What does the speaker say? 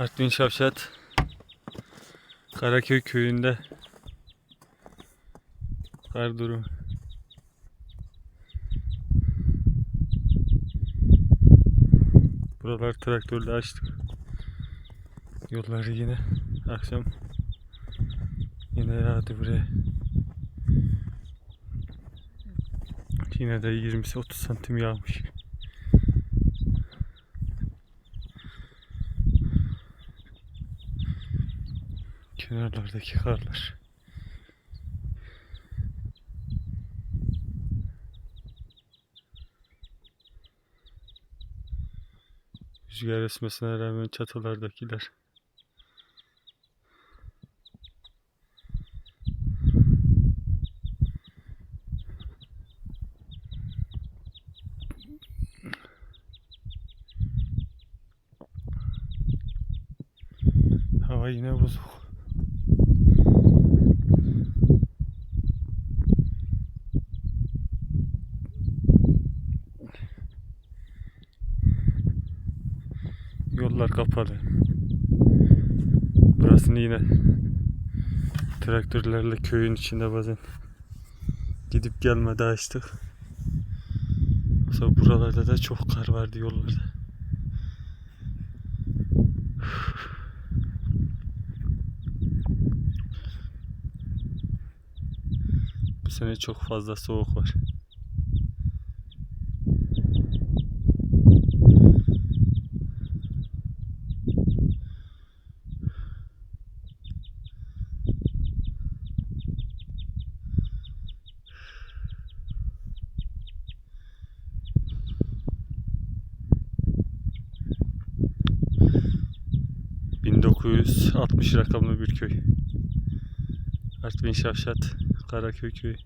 Artvin Şavşat Karaköy köyünde kar durumu. Buralar traktörle açtık. Yolları yine akşam yine yağdı buraya. Yine de 20-30 santim yağmış. Kenarlardaki karlar. Rüzgar esmesine rağmen çatılardakiler Hava yine bozuk. Yollar kapalı. Burasını yine traktörlerle köyün içinde bazen gidip gelmede açtık. Mesela buralarda da çok kar vardı yollarda. Bu sene çok fazla soğuk var. ...1960 rakamlı bir köy. Artvin Şavşat, Karaköy köyü.